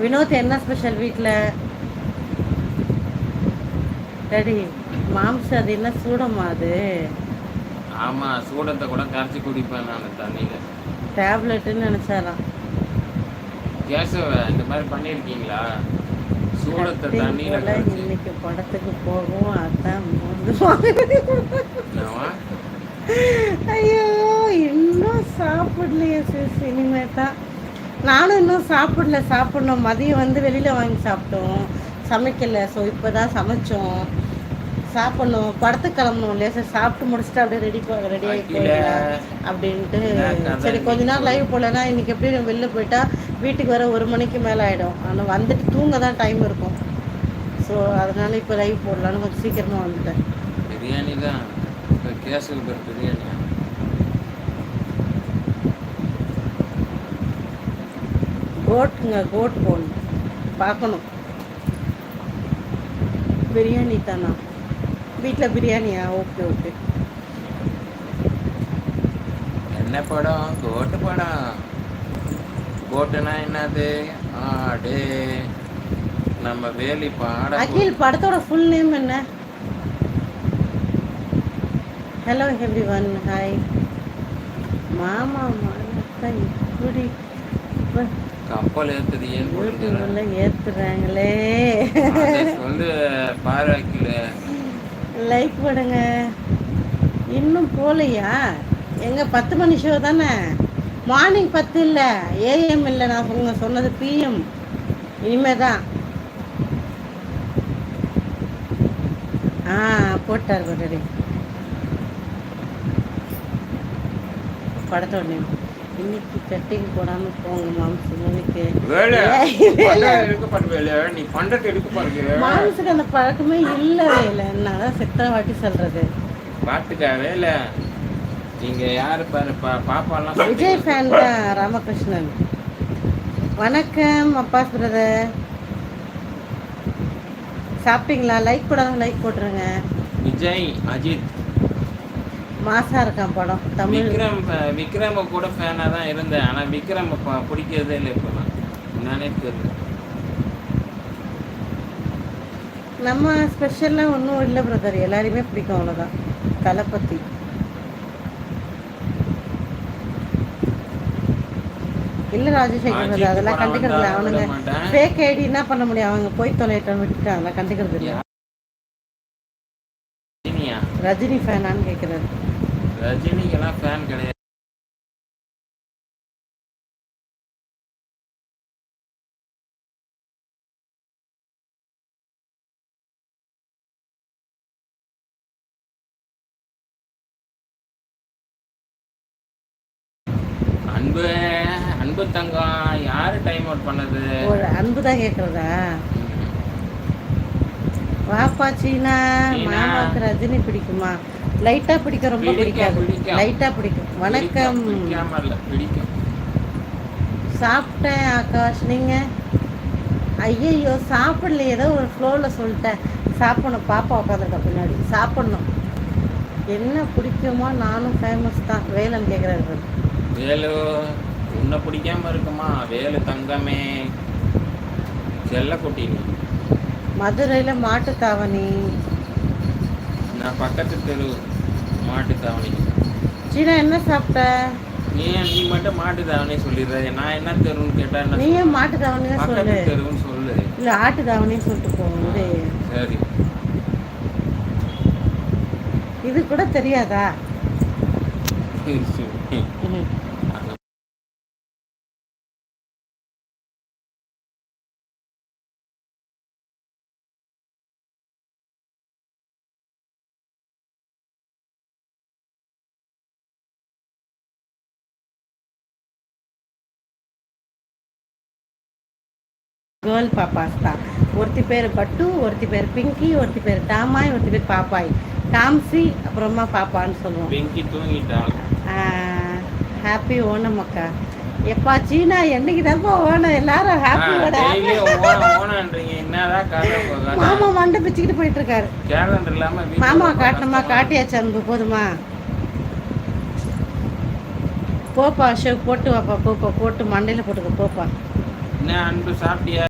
வினோத் என்ன ஸ்பெஷல் வீட்டில் டேடி மாம்சம் அது என்ன சூடமா அது? ஆமா சூடத்தை கூட கரைச்சி குடிப்பேன் நான் தண்ணியில. டேப்லெட்டுன்னு நினச்சாராம். கேசவ இந்த மாதிரி பண்ணியிருக்கீங்களா? சூடத்தை தண்ணியில இன்னைக்கு படத்துக்கு போகும் அதான்? ஐயோ இன்னும் சாப்பிடலையே சிஸ் இனிமே தான் நானும் இன்னும் சாப்பிடல சாப்பிடணும். மதியம் வந்து வெளியில் வாங்கி சாப்பிட்டோம். சமைக்கல. ஸோ இப்போ தான் சமைச்சோம். சாப்பிடணும். படத்துக்கு கிளம்பணும். இல்லையா சார் சாப்பிட்டு முடிச்சுட்டு அப்படியே ரெடி ரெடி ஆகி அப்படின்ட்டு. சரி கொஞ்ச நேரம் லைவ் போடலன்னா இன்னைக்கு எப்படி நான் வெளில போயிட்டா வீட்டுக்கு வர ஒரு மணிக்கு மேலே ஆகிடும் ஆனால் வந்துட்டு தூங்க தான் டைம் இருக்கும். ஸோ அதனால இப்போ லைவ் போடலான்னு கொஞ்சம் சீக்கிரமாக வந்துட்டேன். பிரியாணி தான் கேசவ பேர் பிரியாணி கோட்டுங்க கோட் போன் பார்க்கணும். பிரியாணி தானா? வீட்டில் பிரியாணியா? Okay okay. என்ன படம்? கோட்டு படம். கோட்டுனா என்னது? ஆடு. நம்ம வேலி பாட அகில் படத்தோட ஃபுல் நேம் என்ன? ஹலோ எவ்ரி ஒன் ஹாய் மாமா மானத்தை இப்படி இப்ப கப்பல் ஏத்துது ஏன் யூடியூப்ல ஏத்துறாங்களே. வந்து பாராக்கில லைக் பண்ணுங்க இன்னும் போகலையா எங்க பத்து மணி ஷோ தானே? மார்னிங் பத்து இல்லை ஏஎம் இல்லை நான் உங்க சொன்னது பிஎம் இனிமே தான் ஆ போட்டார் ரெடி படத்தோட. இன்னைக்கு கட்டிங் போடாம போங்க மாம்சு இன்னைக்கு வேலை. நீ பண்டத்தை எடுக்க பாருங்க மாம்சுக்கு அந்த பழக்கமே இல்லவே இல்லை நான் தான் செத்தனை வாட்டி சொல்றது. பாத்துக்க வேலை நீங்க யாரு பாரு பாப்பாலாம் விஜய் ஃபேன் தான் ராமகிருஷ்ணன். வணக்கம் அப்பாஸ் பிரதர் சாப்பிட்டீங்களா? லைக் போடாத லைக் போட்டுருங்க. விஜய் அஜித். மாசா இருக்கான் படம். தமிழ். விக்ரம் விக்ரம கூட ஃபேனா தான் இருந்தேன். ஆனா விக்ரம் பிடிக்கிறதே இல்லை இப்போ நான். என்னன்னே தெரியல. நம்ம ஸ்பெஷல்லாம் ஒன்றும் இல்லை பிரதர் எல்லாரையுமே பிடிக்கும் அவ்வளோதான் தளபதி. இல்லை ராஜசேகர் பிரதர் அதெல்லாம் கண்டுக்கிறது அவனுங்க. ஃபேக் ஐடி என்ன பண்ண முடியும். அவங்க போய் தொலைட்டோம் விட்டுட்டு அதெல்லாம் கண்டுக்கிறது இல்லை. ரஜினி ஃபேனான்னு கேட்குறாரு ரஜினிக்கெல்லாம் ஃபேன் கிடையாது. அன்பு அன்பு தங்கம் யாரு டைம் அவுட் பண்ணது? ஒரு அன்பு தான் கேட்குறதா வாப்பா சீனா. மாமாவுக்கு ரஜினி பிடிக்குமா? லைட்டா பிடிக்கும் ரொம்ப பிடிக்காது. லைட்டா பிடிக்கும். வணக்கம். சாப்பிட்டேன் ஆகாஷ். நீங்க? ஐயையோ சாப்பிடல ஏதோ ஒரு ஃப்ளோவில் சொல்லிட்டேன். சாப்பிடணும். பாப்பா உட்காந்துருக்க பின்னாடி. சாப்பிடணும். என்ன பிடிக்குமோ நானும் ஃபேமஸ் தான். வேலன் கேட்குறாரு வேலு உன்னை பிடிக்காம இருக்குமா? வேலு தங்கமே. செல்லக்குட்டி நீ மதுரையில் மாட்டுத்தாவணி நான் பக்கத்து தெரு மாட்டு தாவணி. சீனா என்ன சாப்பிட்ட? நீ நீ மட்டும் மாட்டு தாவணி சொல்லிடுற? நான் என்ன தெருன்னு கேட்டா என்ன நீ ஏன் மாட்டுத்தாவணி தான் சொல்லு. தெருன்னு சொல்லு. இல்லை ஆட்டுத்தாவணின்னு சொல்லிட்டு போகுது சரி. இது கூட தெரியாதா? கேர்ள் பாப்பாஸ் தான் ஒருத்தி பேர் பட்டு ஒருத்தி பேர் பிங்கி ஒருத்தி பேர் டாமாய் ஒருத்தி பேர் பாப்பாய். டாம்சி அப்புறமா பாப்பான்னு சொல்லுவோம். தூங்கிட்டாள். ஹாப்பி ஓணம் அக்கா. எப்பா சீனா என்னைக்கு தான்ப்பா ஓணம்? எல்லாரும் ஹாப்பியோட கதை மாமா மண்டை பிச்சுக்கிட்டு போயிட்டு இருக்காரு மாமா காட்டணுமா காட்டியாச்சு அன்பு போதுமா? போப்பா அசோக் போட்டு வாப்பா போப்பா போட்டு மண்டையில் போட்டுக்க போப்பா. என்ன அன்பு சாப்பிட்டியா?